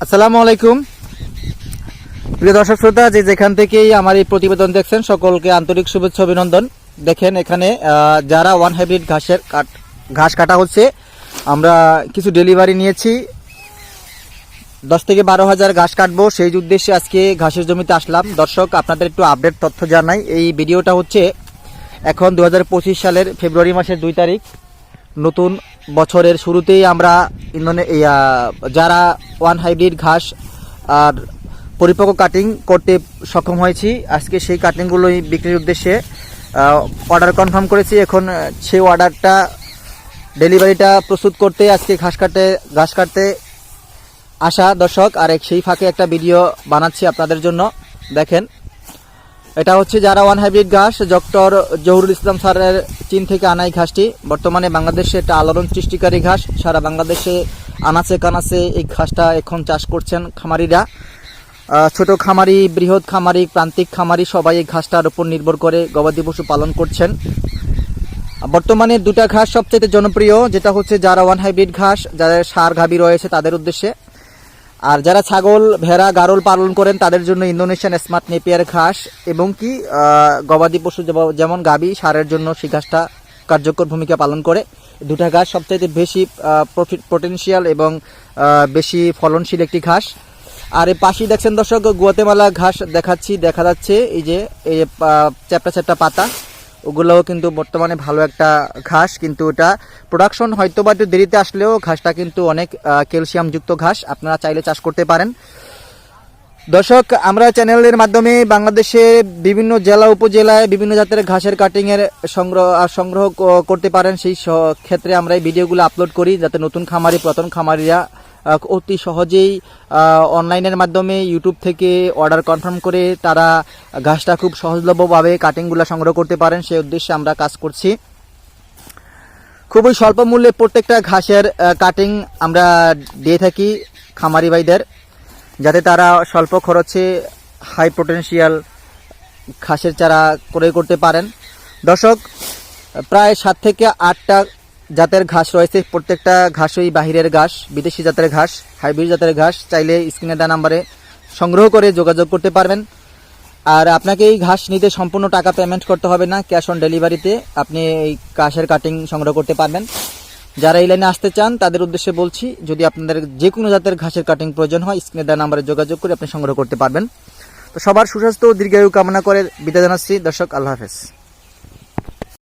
আসসালামু আলাইকুম। প্রিয় দর্শক শ্রোতা, যে যেখান থেকেই আমার এই প্রতিবেদন দেখছেন, সকলকে আন্তরিক শুভেচ্ছা, অভিনন্দন। দেখেন এখানে যারা ওয়ান হাইব্রিড ঘাসের কাট- ঘাস কাটা হচ্ছে, আমরা কিছু ডেলিভারি নিয়েছি। দশ থেকে বারো হাজার ঘাস কাটবো। সেই উদ্দেশ্যে আজকে ঘাসের জমিতে আসলাম। দর্শক, আপনাদের একটু আপডেট তথ্য জানাই। এই ভিডিওটা হচ্ছে এখন দু হাজার পঁচিশ সালের ফেব্রুয়ারি মাসের দুই তারিখ। নতুন বছরের শুরুতেই আমরা ইন্ধনে যারা ওয়ান হাইব্রিড ঘাস আর পরিপক্ক কাটিং করতে সক্ষম হয়েছি, আজকে সেই কাটিংগুলোই বিক্রির উদ্দেশ্যে অর্ডার কনফার্ম করেছি। এখন সেই অর্ডারটা ডেলিভারিটা প্রস্তুত করতে আজকে ঘাস কাটতে ঘাস কাটতে আসা দর্শক। আর এক সেই ফাঁকে একটা ভিডিও বানাচ্ছি আপনাদের জন্য। দেখেন এটা হচ্ছে যারা ওয়ান হাইব্রিড ঘাস ডক্টর জহুরুল ইসলাম স্যারের চীন থেকে আনা এই ঘাসটি। বর্তমানে বাংলাদেশে একটা আলোড়ন সৃষ্টিকারী ঘাস। সারা বাংলাদেশে আনাচে কানাচে এই ঘাসটা এখন চাষ করছেন খামারিরা। ছোট খামারি, বৃহৎ খামারি, প্রান্তিক খামারি সবাই এই ঘাসটার উপর নির্ভর করে গবাদি পশু পালন করছেন। বর্তমানে দুটা ঘাস সবচেয়ে জনপ্রিয়, যেটা হচ্ছে যারা ওয়ান হাইব্রিড ঘাস, যাদের সার গাভী রয়েছে তাদের উদ্দেশ্যে। আর যারা ছাগল, ভেড়া, গারল পালন করেন, তাদের জন্য ইন্দোনেশিয়ান স্মার্ট নেপিয়ার ঘাস এবং কি গবাদি পশু যেমন গাবি, সারের জন্য সেই ঘাসটা কার্যকর ভূমিকা পালন করে। দুটা ঘাস সবচাইতে বেশি পোটেনশিয়াল এবং বেশি ফলনশীল একটি ঘাস। আর এই পাশেই দেখছেন দর্শক, গুয়াতেমালা ঘাস দেখাচ্ছি, দেখা যাচ্ছে এই যে, এই চ্যাপটা চ্যাপটা পাতা। ওগুলোও কিন্তু বর্তমানে ভালো একটা ঘাস, কিন্তু এটা প্রোডাকশন হয়তো বা একটু দেরিতে আসলেও ঘাসটা কিন্তু অনেক ক্যালসিয়াম যুক্ত ঘাস। আপনারা চাইলে চাষ করতে পারেন। দর্শক, আমরা চ্যানেলের মাধ্যমে বাংলাদেশে বিভিন্ন জেলা, উপজেলায় বিভিন্ন জাতের ঘাসের কাটিংয়ের সংগ্রহ সংগ্রহ করতে পারেন। সেই ক্ষেত্রে আমরা এই ভিডিওগুলো আপলোড করি, যাতে নতুন খামারি প্রথম খামারিরা অতি সহজেই অনলাইনের মাধ্যমে ইউটিউব থেকে অর্ডার কনফার্ম করে তারা ঘাসটা খুব সহজলভ্যভাবে কাটিংগুলো সংগ্রহ করতে পারেন। সেই উদ্দেশ্যে আমরা কাজ করছি। খুবই স্বল্প মূল্যে প্রত্যেকটা ঘাসের কাটিং আমরা দিয়ে থাকি খামারি ভাইদের, যাতে তারা স্বল্প খরচে হাই পোটেনশিয়াল ঘাসের চারা ক্রয় করতে পারেন। দর্শক, প্রায় সাত থেকে আটটা জাতের ঘাস রয়েছে, প্রত্যেকটা ঘাসই বাহিরের ঘাস, বিদেশি জাতের ঘাস, হাইব্রিড জাতের ঘাস, চাইলে স্ক্রিনে দেওয়া নাম্বারে সংগ্রহ করে যোগাযোগ করতে পারবেন। আর আপনাকে এই ঘাস নিতে সম্পূর্ণ টাকা পেমেন্ট করতে হবে না ক্যাশ অন ডেলিভারিতে আপনি এই ঘাসের কাটিং সংগ্রহ করতে পারবেন। যারা এই লাইনে আসতে চান, তাদের উদ্দেশ্যে বলছি, যদি আপনাদের যে কোনো জাতের ঘাসের কাটিং প্রয়োজন হয়, স্ক্রিনে দেওয়া নাম্বারে যোগাযোগ করে আপনি সংগ্রহ করতে পারবেন। তো সবার সুস্বাস্থ্য ও দীর্ঘায়ু কামনা করে বিদায় জানাচ্ছি। দর্শক, আল্লাহ হাফেজ।